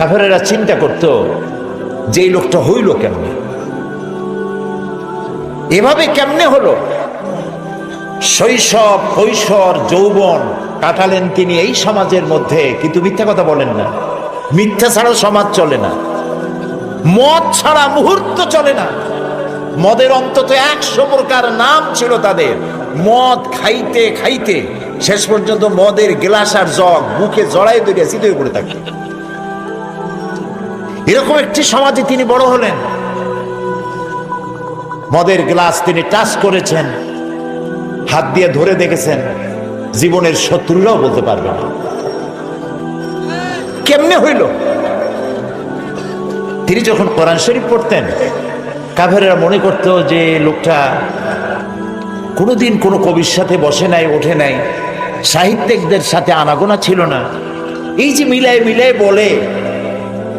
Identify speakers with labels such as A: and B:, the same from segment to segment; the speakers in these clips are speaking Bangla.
A: কাফেরেরা চিন্তা করত, যে লোকটা হইল কেমনে? এভাবে কেমনে হলো? শৈশব, কৈশোর, যৌবন কাটালেন তিনি এই সমাজের মধ্যে, কিন্তু মিথ্যা কথা বলেন না। মিথ্যা ছাড়া সমাজ চলে না। মদ ছাড়া মুহূর্ত চলে না। মদের অন্তত একশো প্রকার নাম ছিল তাদের। মদ খাইতে খাইতে শেষ পর্যন্ত মদের গ্লাস আর জগ মুখে জড়াই ধরিয়া সিদ্ধ পড়ে থাকে এরকম একটি সমাজে তিনি বড় হলেন। মদের গ্লাস তিনি টাচ করেছেন। হাত দিয়ে ধরে দেখেছেন। জীবনের শত্রুরাও বলতে পারবে না। কেমনে হইল? তিনি যখন কোরআন শরীফ পড়তেন, কাফেরেরা মনে করত যে লোকটা কোনোদিন কোনো কবির সাথে বসে নাই, ওঠে নাই। সাহিত্যিকদের সাথে আনাগোনা ছিল না। এই যে মিলায় মিলায় বলে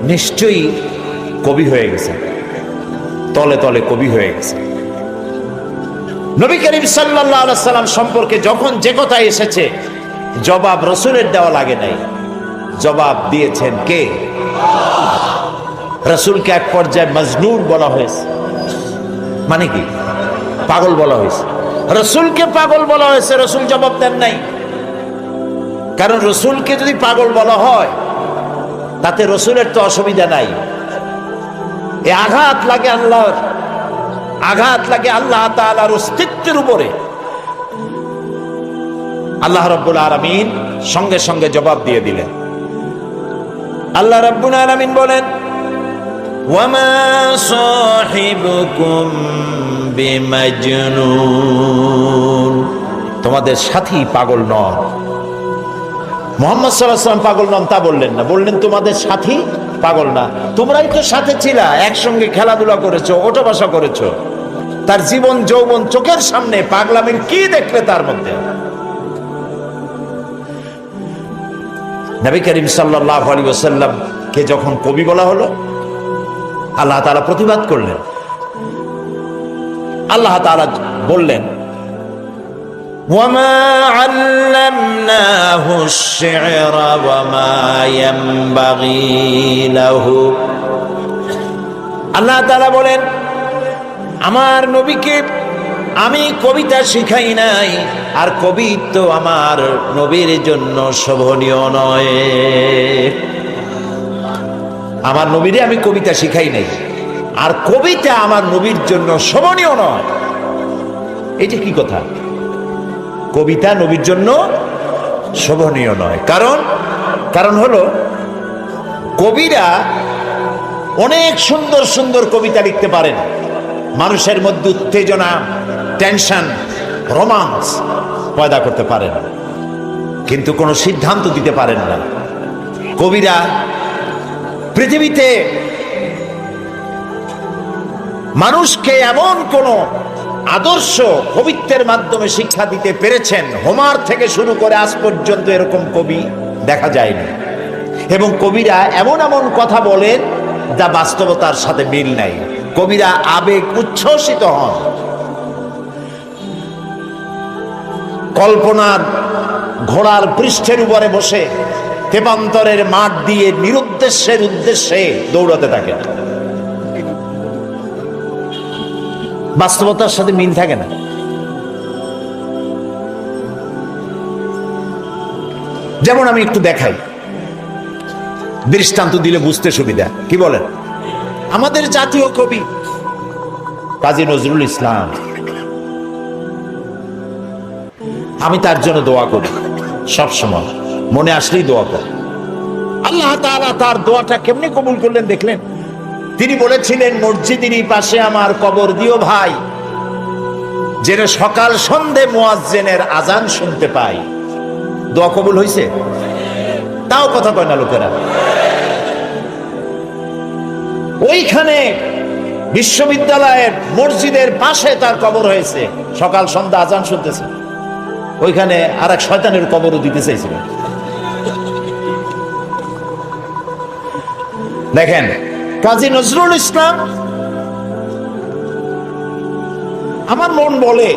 A: নিশ্চয়ই কবি হয়ে গেছে। তলে তলে কবি হয়ে গেছে। নবী করিম সাল্লাম সম্পর্কে যখন যে কথা এসেছে, জবাব রসুলের দেওয়া লাগে নাই। জবাব দিয়েছেন কে? রসুলকে এক পর্যায়ে মজনুর বলা হয়েছে। মানে কি? পাগল বলা হয়েছে। রসুলকে পাগল বলা হয়েছে, রসুল জবাব দেন নাই। কারণ রসুলকে যদি পাগল বলা হয় তাতে রসুলের তো অসুবিধা নাই। এ আঘাত লাগে আল্লাহর, আঘাত লাগে আল্লাহ তাআলার অস্তিত্বের উপরে। আল্লাহ রব্বুল আলামিন সঙ্গে সঙ্গে জবাব দিয়ে দিলেন। আল্লাহ রব্বুল আলামিন বলেন তোমাদের সাথী পাগল নন। মোহাম্মদ সাল্লাম পাগল নন তা বললেন না। বললেন, তোমাদের সাথী পাগল না। তোমরাই তো সাথে ছিলা, একসঙ্গে খেলাধুলা করেছ ওঠা বসা করেছ। তার জীবন, যৌবন চোখের সামনে, পাগলামির কি দেখলে তার মধ্যে? নবী করিম সাল্লাহ আলী ওসাল্লাম কে যখন কবি বলা হলো, আল্লাহ তাআলা প্রতিবাদ করলেন। আল্লাহ তাআলা বললেন وما علمناه الشعر وما ينبغي له আল্লাহ তাআলা বলেন আমার নবীকে আমি কবিতা শিখাই নাই আর কবি তো আমার নবীর জন্য শোভনীয় নয় আমার নবীরে আমি কবিতা শিখাই নাই আর কবিতা আমার নবীর জন্য শোভনীয় নয় এটা কি কথা কবিতা নবীর জন্য শোভনীয় নয়। কারণ কারণ হলো, কবিরা অনেক সুন্দর সুন্দর কবিতা লিখতে পারেন। মানুষের মধ্যে উত্তেজনা, টেনশন, রোমান্স পয়দা করতে পারেন। কিন্তু কোনো সিদ্ধান্ত দিতে পারেন না। কবিরা পৃথিবীতে মানুষকে এমন কোন আদর্শ কবিত্বের মাধ্যমে শিক্ষা দিতে পেরেছেন। হোমার থেকে শুরু করে আজ পর্যন্ত এরকম কবি দেখা যায়নি। এবং কবিরা এমন এমন কথা বলেন যা বাস্তবতার সাথে মিল নাই। কবিরা আবেগ উচ্ছ্বসিত হন। কল্পনার ঘোড়ার পৃষ্ঠের উপরে বসে তেপান্তরের মাঠ দিয়ে নিরুদ্দেশ্যের উদ্দেশ্যে দৌড়াতে থাকেন। বাস্তবতার সাথে মিল থাকে না। যেমন আমি একটু দেখাই। দৃষ্টান্ত দিলে বুঝতে সুবিধা। কি বলেন? আমাদের জাতীয় কবি। কাজী নজরুল ইসলাম। আমি তার জন্য দোয়া করি সব সময় মনে আসলেই দোয়া করি। আল্লাহ তাআলা তার দোয়াটা কেমনি কবুল করলেন দেখলেন? তিনি বলেছিলেন মসজিদেরই পাশে আমার কবর দিও ভাই। যেন সকাল সন্ধে মোয়াজ্জেনের আজান শুনতে পাই। দোয়া কবুল হয়েছে তাও কথা কয় না লোকেরা। ওইখানে বিশ্ববিদ্যালয়ের মসজিদের পাশে তার কবর হয়েছে। সকাল সন্ধ্যা আজান শুনতেছে। ওইখানে আর এক শয়তানের কবরও দিতে চাইছিল। দেখেন কাজী নজরুল ইসলাম, আমার মন বলে,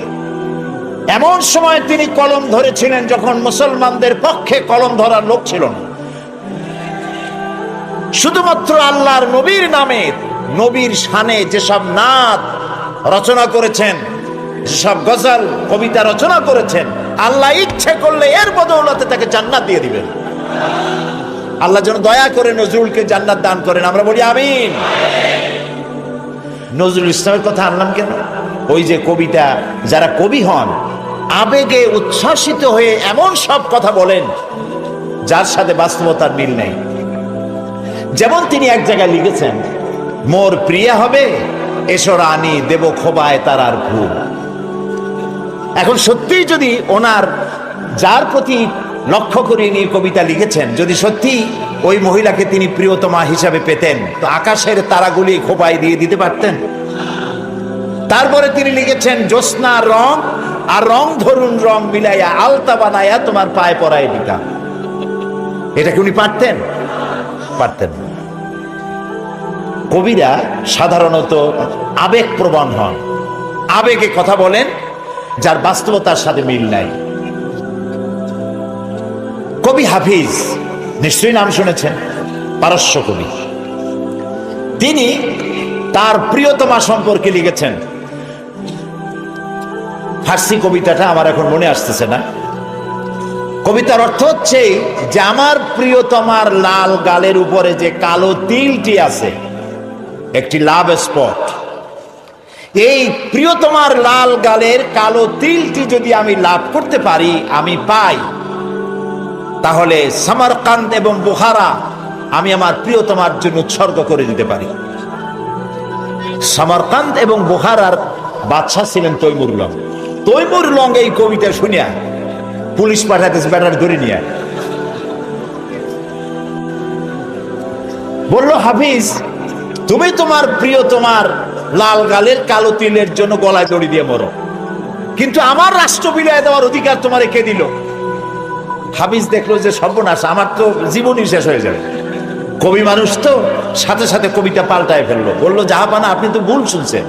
A: এমন সময় তিনি কলম ধরেছিলেন যখন মুসলমানদের পক্ষে কলম ধরার লোক ছিল না। শুধুমাত্র আল্লাহর নবীর নামে, নবীর শানে যেসব নাদ রচনা করেছেন, যেসব গজল, কবিতা রচনা করেছেন, আল্লাহ ইচ্ছে করলে এর বদৌলতে তাকে জান্নাত দিয়ে দিবেন। আল্লাহ যেন দয়া করে নজরুলকে জান্নাত দান করেন। আমরা বলি আমিন। নজরুল ইসলামের কথা আনলাম কেন? ওই যে কবিতা, যারা কবি হন, আবেগে উচ্ছ্বাসিত হয়ে এমন সব কথা বলেন, যার সাথে বাস্তবতার মিল নেই। যেমন তিনি এক জায়গায় লিখেছেন, মোর প্রিয়া হবে এসো রানী, দেব খোবায় তার আর ভুল এখন সত্যিই যদি ওনার, যার প্রতি লক্ষ্য করে নিয়ে কবিতা লিখেছেন। যদি সত্যি ওই মহিলাকে তিনি প্রিয়তমা হিসাবে পেতেন, তো আকাশের তারাগুলি খোপায় দিয়ে দিতে পারতেন। তারপরে তিনি লিখেছেন, জ্যোৎস্না রং আর রং ধরুন রং মিলাইয়া আলতা বানাইয়া তোমার পায়ে পরায় দিতাম। এটা কি উনি পারতেন? পারতেন কবিরা সাধারণত আবেগ প্রবণ হন। আবেগে কথা বলেন, যার বাস্তবতার সাথে মিল নাই। কবি হাফিজ, নিশ্চয়ই নাম শুনেছেন, পারস্য কবি। তিনি তার প্রিয়তমা সম্পর্কে লিখেছেন। ফার্সি কবিতাটা আমার এখন মনে আসতেছে না। কবিতার অর্থ হচ্ছে যে আমার প্রিয়তমার লাল গালের উপরে যে কালো তিলটি আছে, একটি লাভ স্পট। এই প্রিয়তমার লাল গালের কালো তিলটি যদি আমি লাভ করতে পারি, আমি পাই। তাহলে সামারকান্দ এবং বুহারা আমি আমার প্রিয়তমার জন্য উৎসর্গ করে দিতে পারি। সামারকান্দ এবং বুহারার বাদশাহ ছিলেন তৈমুর তৈমুর এই কবিতা শুনিয়া পুলিশ পাঠাতেছে ব্যাটার ধরে নিয়ে। বলল, হাফিজ, তুমি তোমার প্রিয় তোমার লাল গালের কালো তিলের জন্য গলায় দড়ি দিয়ে মরো। কিন্তু আমার রাষ্ট্র বিলয় দেওয়ার অধিকার তোমার কে দিল? হাফিজ দেখল যে সর্বনাশ, আমার তো জীবনই শেষ হয়ে যাবে। কবি মানুষ তো সাথে সাথে কবিতা পাল্টায় ফেলল। বলল, জাহাপানা, আপনি তো ভুল শুনছেন।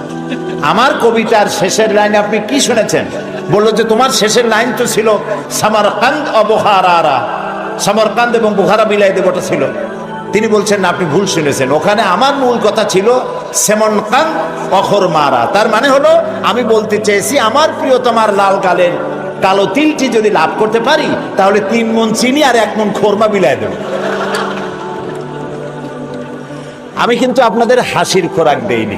A: আমার কবিতার শেষের লাইন আপনি কি শুনেছেন? বলল যে, তোমার শেষের লাইন তো ছিল, সামারকান্দ অবহারা সামারকান্দ এবং বুহারা মিলাই দেবটা ছিল। তিনি বলছেন, না, আপনি ভুল শুনেছেন। ওখানে আমার মূল কথা ছিল সেমন খান অখর মারা তার মানে হলো, আমি বলতে চেয়েছি, আমার প্রিয়তমার লাল গালের কালো তিলটি যদি লাভ করতে পারি, তাহলে তিন মন চিনি আর এক মন খোরমা বিলায় দেব। আমি কিন্তু আপনাদের হাসির খোরাক দেইনি,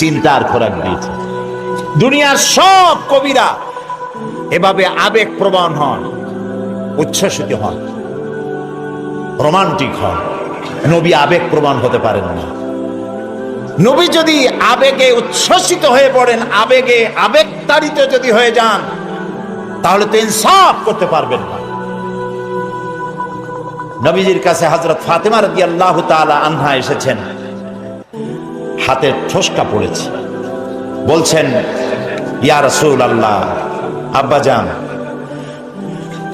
A: চিন্তার খোরাক দিয়েছি। দুনিয়ার সব কবিরা এভাবে আবেগ প্রবণ হন, উচ্ছ্বসিত হন, রোমান্টিক হন। নবী আবেগ প্রমাণ হতে পারেন না। নবী যদি আবেগে উচ্ছ্বসিত হয়ে পড়েন, আবেগে আবেগ তাড়িত যদি হয়ে যান, তাহলে তো ইনসাফ করতে পারবেন না। নবীজির কাছে হজরত ফাতেমা রদি আল্লাহ আনহা এসেছেন। হাতের ঠোসকা পড়েছে। বলছেন, ইয়া রসুল আল্লাহ আব্বাজান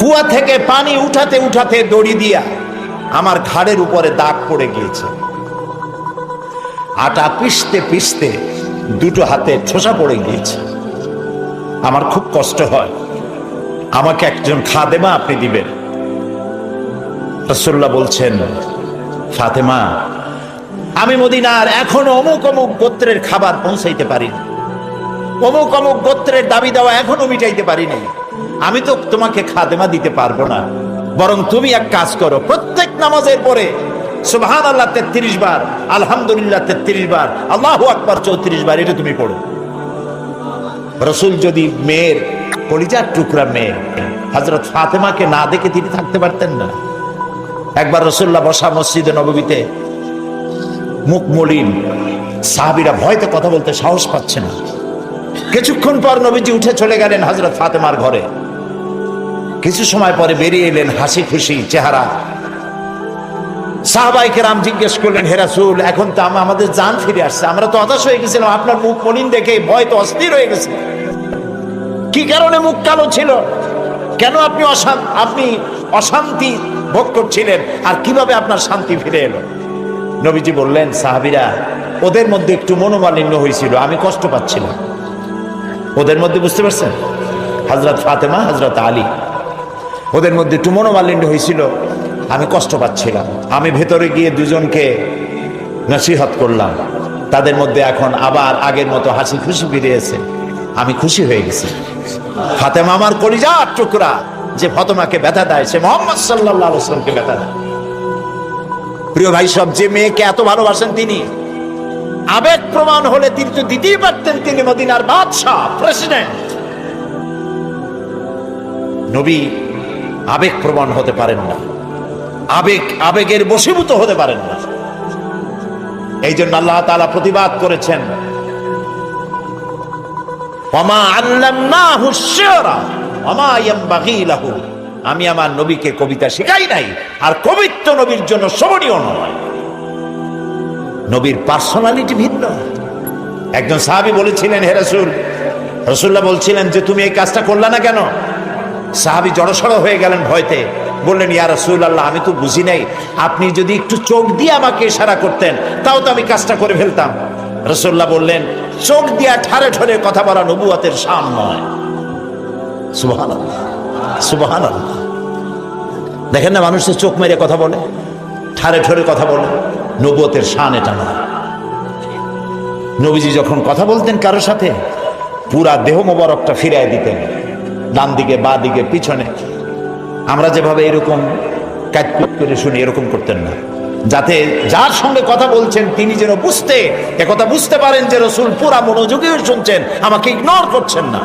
A: কুয়া থেকে পানি উঠাতে উঠাতে দড়ি দিয়া আমার ঘাড়ের উপরে দাগ পড়ে গিয়েছে। আটা পিষতে পিষতে দুটো হাতে ঠোসা পড়ে গিয়েছে। আমার খুব কষ্ট হয়। আমাকে একজন খাদেমা আপনি দিবেন। রসুল্লাহ বলছেন, ফাতেমা, আমি মদিনার এখনও অমুক অমুক গোত্রের খাবার পৌঁছাইতে পারিনি। অমুক অমুক গোত্রের দাবি দেওয়া এখনও মিটাইতে পারিনি। আমি তো তোমাকে খাদেমা দিতে পারব না। বরং তুমি এক কাজ করো, প্রত্যেক নামাজের পরে সুবহান আল্লাহ তেত্রিশ বার, আলহামদুলিল্লাহ তেত্রিশ বার, আল্লাহ আকবার চৌত্রিশ বার, এটা তুমি পড়ো। রসুল যদি মেয়ের কলিজার টুকরা মেয়ে হজরত ফাতেমাকে না দেখে তিনি থাকতে পারতেন না। একবার রসুল্লাহ বসা মসজিদে নবমীতে মুখ মলিন, সাহাবিরা ভয়তে কথা বলতে সাহস পাচ্ছে না। কিছুক্ষণ পর নবীজি উঠে চলে গেলেন হজরত ফাতেমার ঘরে। কিছু সময় পরে বেরিয়ে এলেন হাসি খুশি চেহারা সাহবাইকে রাম জিজ্ঞেস করলেন হেরাসুল এখন তো আমাদের জান ফিরে আসছে। আমরা তো হতাশ হয়ে গেছিলাম, আপনার মুখ মলিন দেখে ভয় তো অস্থির হয়ে গেছে। কি কারণে মুখ কালো ছিল? কেন আপনি অশান্ত আপনি অশান্তি ভোগ করছিলেন? আর কীভাবে আপনার শান্তি ফিরে এলো? নবীজি বললেন, সাহাবিরা, ওদের মধ্যে একটু মনোমালিন্য হয়েছিল, আমি কষ্ট পাচ্ছিলাম। ওদের মধ্যে বুঝতে পারছেন? হজরত ফাতেমা হজরত আলী, ওদের মধ্যে একটু মনোমালিন্য হয়েছিল। আমি কষ্ট পাচ্ছিলাম। আমি ভেতরে গিয়ে দুজনকে নসিহত করলাম। তাদের মধ্যে এখন আবার আগের মতো হাসি খুশি ফিরিয়েছে আমি খুশি হয়ে গেছি। ফাতেমা আমার কলিজার টুকরা, যে ফতমাকে ব্যথা দেয়, সে মোহাম্মদ সাল্লাহ ব্যথা দেয়। প্রিয় ভাই, সব যে মেয়েকে এত ভালোবাসেন তিনি, আবেগ প্রমাণ হলে তিনি তো দিতেই পারতেন তিনি মদিনার বাদশাহ প্রেসিডেন্ট নবী আবেগ প্রমাণ হতে পারেন না। আবেগ, আবেগের বশীভূত হতে পারেন না। এই জন্য আল্লাহ তালা প্রতিবাদ করেছেন। আমি আমার নবীকে কবিতা শেখাই নাই, আর কবিত্ব নবীর জন্য শোভনীয় নয়। নবীর পার্সোনালিটি ভিন্ন। একজন সাহাবী বলেছিলেন, হে রাসূল, রাসূলুল্লাহ বলছিলেন যে, তুমি এই কাজটা করলে না কেন? সাহাবী জড়সড় হয়ে গেলেন ভয়তে। বললেন, ইয়া রাসূলুল্লাহ, আমি তো বুঝি নাই। আপনি যদি একটু চোখ দিয়ে আমাকে ইশারা করতেন, তাও তো আমি কাজটা করে ফেলতাম। রাসূলুল্লাহ বললেন, চোখ দিয়া ঠারে ঠরে কথা বলা নবুয়তের শান নয়। সুবহানাল্লাহ সুবহানাল্লাহ। দেখেন না মানুষের চোখ মেরে কথা বলে ঠারে ঠরে কথা বলে। নবুয়তের শান এটা নয়। নবীজি যখন কথা বলতেন কারোর সাথে, পুরা দেহ মোবারকটা ফিরাই দিতেন ডান দিকে বা দিকে পিছনে। আমরা যেভাবে এরকম কাটকুট করে শুনি, এরকম করতেন না। যাতে যার সঙ্গে কথা বলছেন, তিনি যেন বুঝতে একথা বুঝতে পারেন যে রসুল পুরা মনোযোগী হয়ে শুনছেন, আমাকে ইগনোর করছেন না।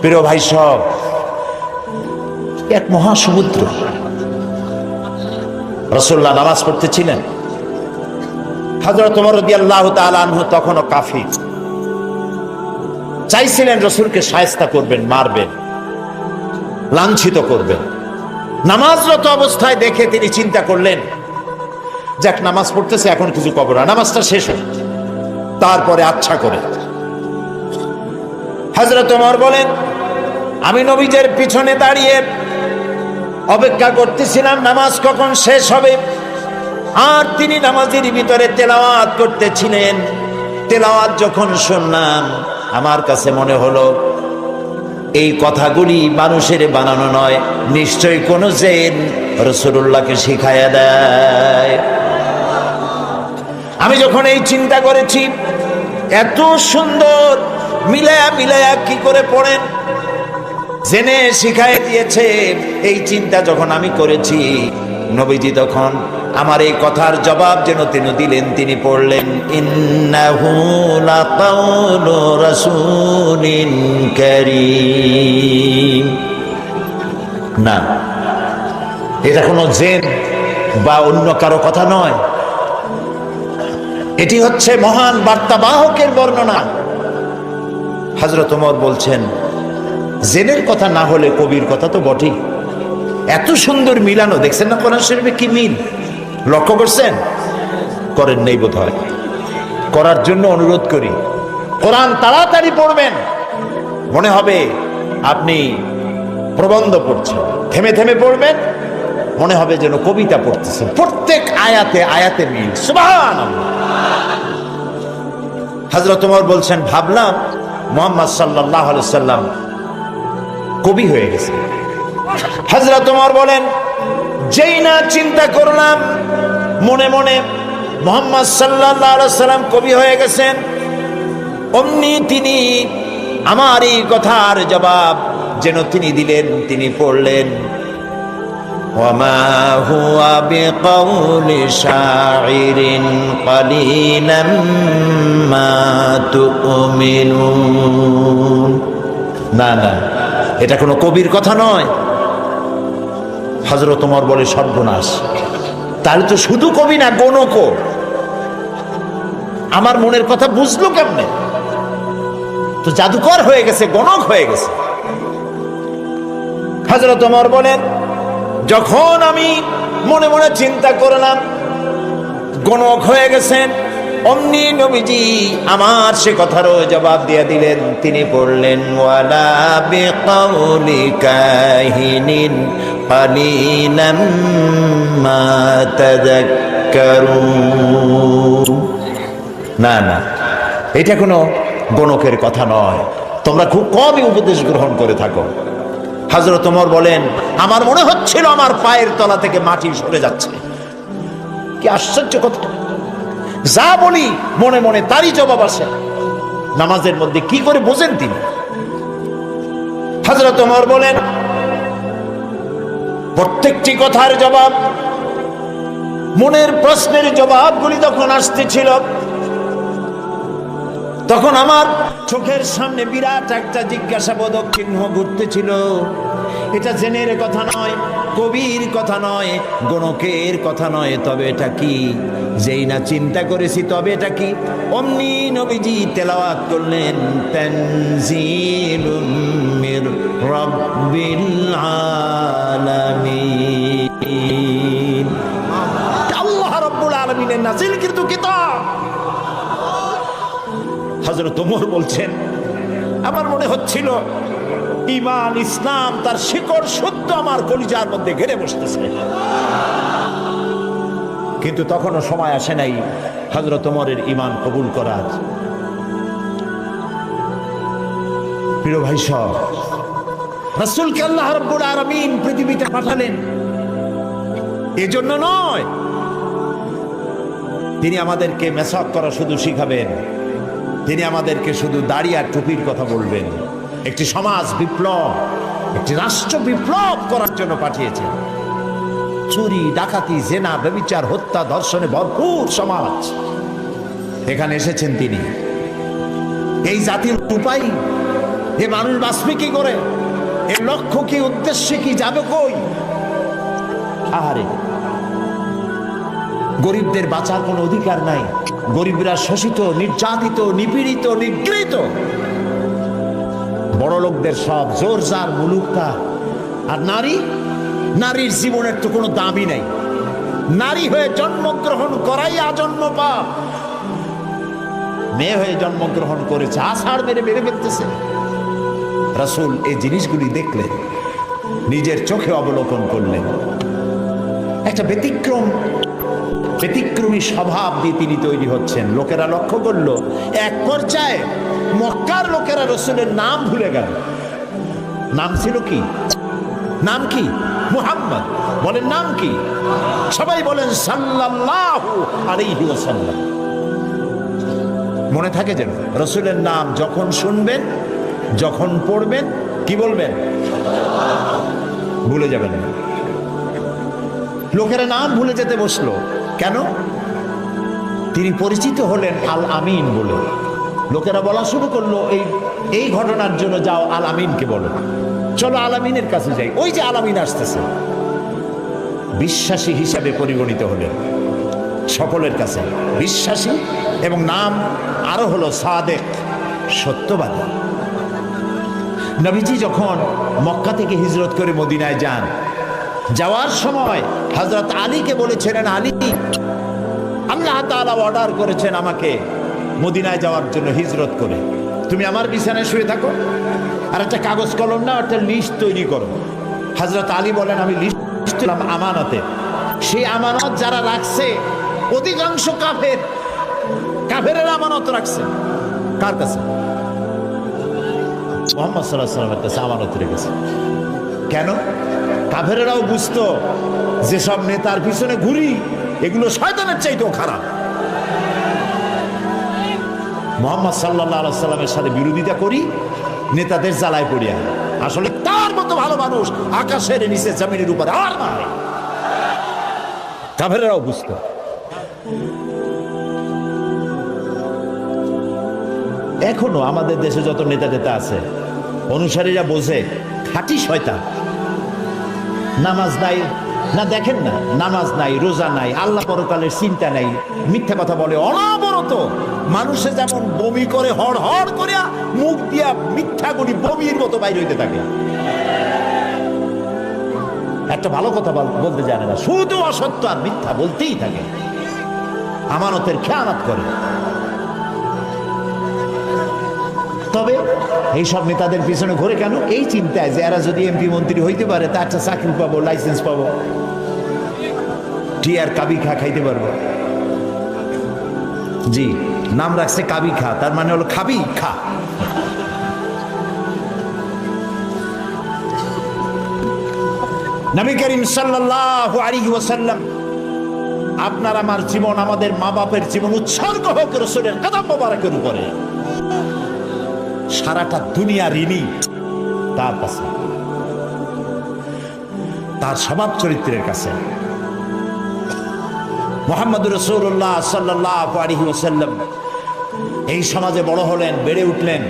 A: প্রিয় ভাই সব, এক মহাসমুদ্র। রসুল্লাহ নামাজ পড়তেছিলেন। হজরত তোমার আল্লাহ তালাহ তখনও কাফি চাইছিলেন রসুলকে সায়স্তা করবেন, মারবেন। লাঞ্ছিত করবেন। নামাজরত অবস্থায় দেখে তিনি চিন্তা করলেন, যাক, নামাজ পড়তেছে, এখন কিছু কবর না। নামাজটা শেষ হোক। তারপরে আচ্ছা করে। হজরত ওমর বলেন, আমি নবীজের পিছনে দাঁড়িয়ে অপেক্ষা করতেছিলাম, নামাজ কখন শেষ হবে? আর তিনি নামাজের ভিতরে তেলাওয়াত করতেছিলেন। তেলাওয়াত যখন শুনলাম, আমার কাছে মনে হলো এই কথাগুলি মানুষের বানানো নয়। নিশ্চয় কোনো জেন রসুল্লাহকে শিখাইয়া দেয়। আমি যখন এই চিন্তা করেছি, এত সুন্দর মিলায়া মিলায়া কি করে পড়েন? জেনে শিখাই দিয়েছে, এই চিন্তা যখন আমি করেছি নবীজি তখন আমার এই কথার জবাব যেন তিনি দিলেন, তিনি পড়লেন না, এটা কোনো জেন বা অন্য কারও কথা নয়। এটি হচ্ছে মহান বার্তাবাহকের বর্ণনা। হজরত ওমর বলছেন, জেনের কথা না হলে কবির কথা তো বটেই। এত সুন্দর মিলানো, দেখছেন না কোরআন শরীফে কি মিল? লক্ষ্য করছেন? করেন নেই বোধ হয় করার জন্য অনুরোধ করি। কোরআন তাড়াতাড়ি পড়বেন। মনে হবে আপনি প্রবন্ধ পড়ছেন। থেমে থেমে পড়বেন। মনে হবে যেন কবিতা পড়তেছেন। প্রত্যেক আয়াতে আয়াতে মিল। সুবহান হজরত বলছেন, ভাবলাম মোহাম্মদ সাল্লাহ সাল্লাম কবি হয়ে গেছে হাজরা তোমার বলেন, যেই না চিন্তা করলাম মনে মনে মোহাম্মদ সাল্লাম কবি হয়ে গেছেন। অমনি তিনি আমার এই কথার জবাব যেন তিনি দিলেন, তিনি পড়লেন না না, এটা কোনো কবির কথা নয়। হজরত তোমার বলে সর্বনাশ। তাহলে তো শুধু কবি না গণক আমার মনের কথা বুঝলো কেমনে? তো জাদুকর হয়ে গেছে, গণক হয়ে গেছে। হজরত তোমার বলেন, যখন আমি মনে মনে চিন্তা করলাম, গণক হয়ে গেছেন অমনি নবীজি আমার সে কথারও জবাব দিয়ে দিলেন তিনি পড়লেন ওয়ালা বিকাউলি কাহিনিন قليلا ما تذكرون না না এটা কোনো গণকের কথা নয় তোমরা খুব কমই উপদেশ গ্রহণ করে থাকো হজরত ওমর বলেন আমার মনে হচ্ছিল আমার পায়ের তলা থেকে মাটি সরে যাচ্ছে কি আশ্চর্য কথা যা বলি, মনে মনে তারই জবাব আসে নামাজের মধ্যে কি করে বোঝেন তিনি? হজরত ওমর বলেন, প্রত্যেকটি কথার জবাব, মনের প্রশ্নের জবাবগুলি যখন আসতেছিল, তখন আমার চোখের সামনে বিরাট একটা জিজ্ঞাসাবোধক চিহ্ন ঘুরতেছিল। এটা জেনের কথা নয় কবির কথা নয়, গণকের কথা নয়, তবে এটা কি? যেই না চিন্তা করেছি তবে এটা কি? অমনি নবীজি তেলাওয়াত করলেন, তানজিলুম মির রাব্বিল আলামিন। আল্লাহ রাব্বুল নাজিল কিন্তু কিতাব। হজরত ওমর বলছেন, আমার মনে হচ্ছিল ইমান, ইসলাম, তার শিকড় সত্য আমার কলিজার মধ্যে ঘেরে বসতেছে। কিন্তু তখনও সময় আসে নাই হজরত ওমরের ইমান কবুল করার। প্রিয় ভাই সব, রাসূলকে আল্লাহ রাব্বুল আলামিন পৃথিবীতে পাঠালেন। এজন্য নয়, তিনি আমাদেরকে মেসাক করা শুধু শিখাবেন, তিনি আমাদেরকে শুধু দাড়ি আর টুপির কথা বলবেন। একটি সমাজ বিপ্লব, একটি রাষ্ট্র বিপ্লব করার জন্য পাঠিয়েছেন চুরি, ডাকাতি, জেনা, ব্যবিচার, হত্যা, দর্শনে ভরপুর সমাজ। এখানে এসেছেন তিনি। এই জাতির উপায়, এ মানুষ বাঁচবে কি করে? এর লক্ষ্য কি, উদ্দেশ্য কি, যাবে কই? আহারে, গরিবদের বাঁচার কোনো অধিকার নাই। গরিবরা শোষিত, নির্যাতিত, নিপীড়িত, নিগৃহীত। বড় লোকদের সব জোর জার মুলুকতা আর নারী? নারীর জীবনের তো কোনো দামই নাই। নারী হয়ে জন্মগ্রহণ করাই আজন্ম পাপ। মেয়ে হয়ে জন্মগ্রহণ করেছে, আষাঢ় মেরে মেরে ফেলতেছে। রাসূল এই জিনিসগুলি দেখলেন, নিজের চোখে অবলোকন করলেন। একটা ব্যতিক্রম ব্যতিক্রমী স্বভাব দিয়ে তিনি তৈরি হচ্ছেন। লোকেরা লক্ষ্য করল, এক পর্যায়ে মক্কার লোকেরা রসুলের নাম ভুলে গেল। নাম ছিল কি? নাম কি? মুহাম্মদ। বলেন নাম কি? সবাই বলেন সাল্লাল্লাহু আলাইহি ওয়াসাল্লাম। মনে থাকে যেন রসুলের নাম যখন শুনবেন, যখন পড়বেন, কি বলবেন? ভুলে যাবেন লোকেরা নাম ভুলে যেতে বসল। কেন? তিনি পরিচিত হলেন আল আমিন বলে। লোকেরা বলা শুরু করল, এই এই ঘটনার জন্য যাও আল আমিনকে বলো। চলো আল আমিনের কাছে যাই। ওই যে আল আমিন আসতেছে। বিশ্বাসী হিসাবে পরিগণিত হলেন সকলের কাছে। বিশ্বাসী এবং নাম আরও হলো সাদেক, সত্যবাদী। নবীজি যখন মক্কা থেকে হিজরত করে মদিনায় যান যাওয়ার সময় হজরত আলীকে বলেছিলেন, আলী, আল্লাহ তাআলা অর্ডার করেছেন আমাকে মদিনায় যাওয়ার জন্য হিজরত করে। তুমি আমার বিছানায় শুয়ে থাকো আর একটা কাগজ কলম না একটা লিস্ট তৈরি করো। হজরত আলী বলেন, আমি লিস্ট আমানতে। সেই আমানত যারা রাখছে, অধিকাংশ কাফের কাফের আমানত রাখছে। কার কাছে? মোহাম্মদ সাল্লাহ সাল্লামের কাছে আমানত রেখেছে। কেন? কাফেরেরাও বুঝতো যেসব নেতার পিছনে ঘুরি, এগুলো শয়তানের চাইতেও খারাপ। মোহাম্মদ সাল্লাহ সাল্লামের সাথে বিরোধিতা করি, নেতাদের জ্বালায় পড়িয়া আসলে তার মতো ভালো মানুষ আকাশের নিচে জমিনের উপরে আর নাই। কাফেরেরাও বুঝতো। এখনও আমাদের দেশে যত নেতা নেতা আছে, অনুসারীরা বোঝে, খাঁটি শয়তান। নামাজ নাই। না, দেখেন না, নামাজ নাই, রোজা নাই, আল্লাহ পরকালের চিন্তা নাই। মিথ্যা কথা বলে অনবরত মানুষে যেমন বমি করে হড় হড় করিয়া মুখ দিয়া মিথ্যা করি বমির মতো বাইর হইতে থাকে। একটা ভালো কথা বল- বলতে জানে না। শুধু অসত্য আর মিথ্যা বলতেই থাকে। আমানতের খেয়ানত করে। তবে এই সব নেতাদের পিছনে ঘুরে কেন? এই চিন্তায় যে এরা যদি এমপি মন্ত্রী হইতে পারে তা একটা চাকরি পাবো লাইসেন্স পাবো, টি আর কাবি খা খাইতে পারব। জি, নাম রাখছে কাবি খা তার মানে হলো খাবি খা নবী করিম সাল্লাল্লাহু আলাইহি ওয়াসাল্লাম, আপনার আমার জীবন, আমাদের মা বাপের জীবন উৎসর্গ হোক রসুলের কদম মোবারকের উপরে। সারাটা দুনিয়া ঋণী তার কাছে। তার স্বভাব চরিত্রের কাছে। মোহাম্মদ রসুল্লাহ সাল্লাহ আলহি ওসাল্লাম এই সমাজে বড় হলেন, বেড়ে উঠলেন,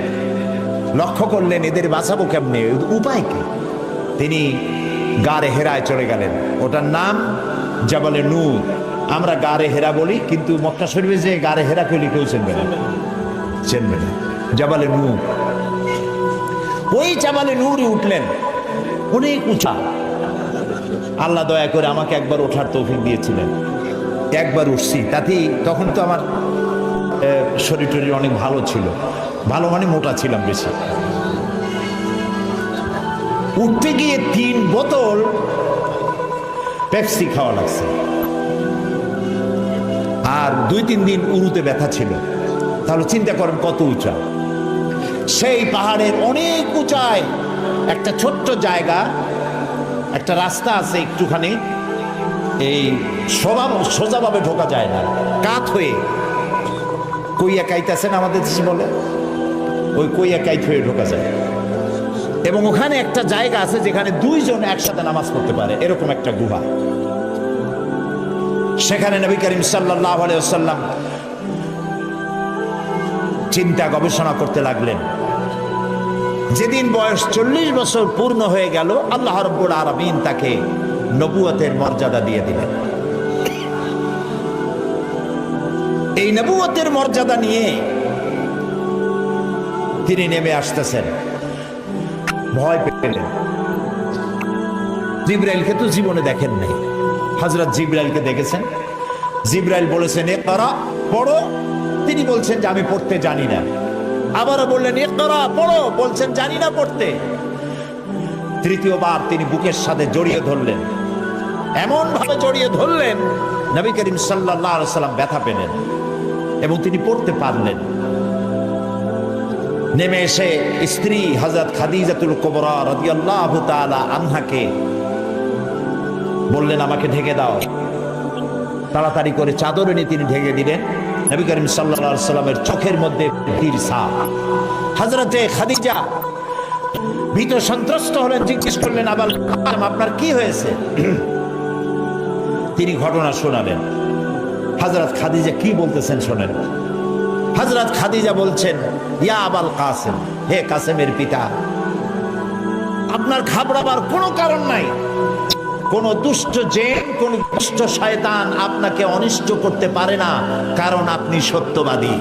A: লক্ষ্য করলেন এদের বাঁচাবো কেমনে, উপায় কি? তিনি গারে হেরায় চলে গেলেন। ওটার নাম জাবালে নূর। আমরা গারে হেরা বলি, কিন্তু মক্কা শরীফে যে গারে হেরা কইলি কেউ চেনবে না। চেনবে না। জাবালে নূর। ওই জাবালে নূরই উঠলেন। অনেক উঁচা। আল্লাহ দয়া করে আমাকে একবার ওঠার তৌফিক দিয়েছিলেন। একবার উঠছি। তাতেই তখন তো আমার শরীর টরীর অনেক ভালো ছিল। ভালো মানে মোটা ছিলাম বেশি। উঠতে গিয়ে তিন বোতল পেপসি খাওয়া লাগছে। আর দুই তিন দিন উরুতে ব্যথা ছিল। তাহলে চিন্তা করেন কত উঁচা। সেই পাহাড়ের অনেক উঁচায়, একটা ছোট্ট জায়গা, একটা রাস্তা আছে একটুখানি, এই সোজা সোজাভাবে ঢোকা যায় না, কাত হয়ে। কইয়া কাইতাছেন আমাদের দেশে বলে ওই কইয়া কাইত হয়ে ঢোকা যায়। এবং ওখানে একটা জায়গা আছে যেখানে দুইজন একসাথে নামাজ পড়তে পারে, এরকম একটা গুহা। সেখানে নবী করিম সাল্লাহ আলাইসাল্লাম চিন্তা গবেষণা করতে লাগলেন। যেদিন বয়স চল্লিশ বছর পূর্ণ হয়ে গেল, আল্লাহ রব্বুল আরবিন তাকে নবুয়তের মর্যাদা দিয়ে দিলেন। এই নবুয়তের মর্যাদা নিয়ে তিনি নেমে আসতেছেন। ভয় পেলেন। জিব্রাইলকে তো জীবনে দেখেন নাই। হজরত জিব্রাইলকে দেখেছেন। জিব্রাইল বলেছেন, এ করা পড়ো। তিনি বলছেন যে, আমি পড়তে জানি না। আবারও বললেন এ করা পড়ো। বলছেন, জানি না পড়তে। তৃতীয়বার তিনি বুকের সাথে জড়িয়ে ধরলেন। এমন ভাবে জড়িয়ে ধরলেন, নবী করিম সাল্লাহ সাল্লাম ব্যথা পেলেন এবং তিনি পড়তে পারলেন। নেমে এসে স্ত্রী হজরত খাদিজাতুল কোবরা রাদিয়াল্লাহু তাআলা আনহাকে বললেন, আমাকে ঢেকে দাও। তাড়াতাড়ি করে চাদর এনে তিনি ঢেকে দিলেন। নবী করিম সাল্লাল্লাহু সাল্লামের চোখের মধ্যে তীর হজরতে খাদিজা ভীত সন্ত্রস্ত হলেন, জিজ্ঞেস করলেন আবার আপনার কি হয়েছে? তিনি ঘটনা শোনালেন। হজরত খাদিজা কি বলতেছেন শোনেন। হজরত খাদিজা বলছেন, ইয়া আবাল কাসেম, হে কাসেমের পিতা, আপনার ঘাবড়াবার কোনো কারণ নাই। কোন দুষ্ট জেন কোন দুষ্ট শয়তান আপনাকে অনিষ্ট করতে পারে না কারণ আপনি সত্যবাদী।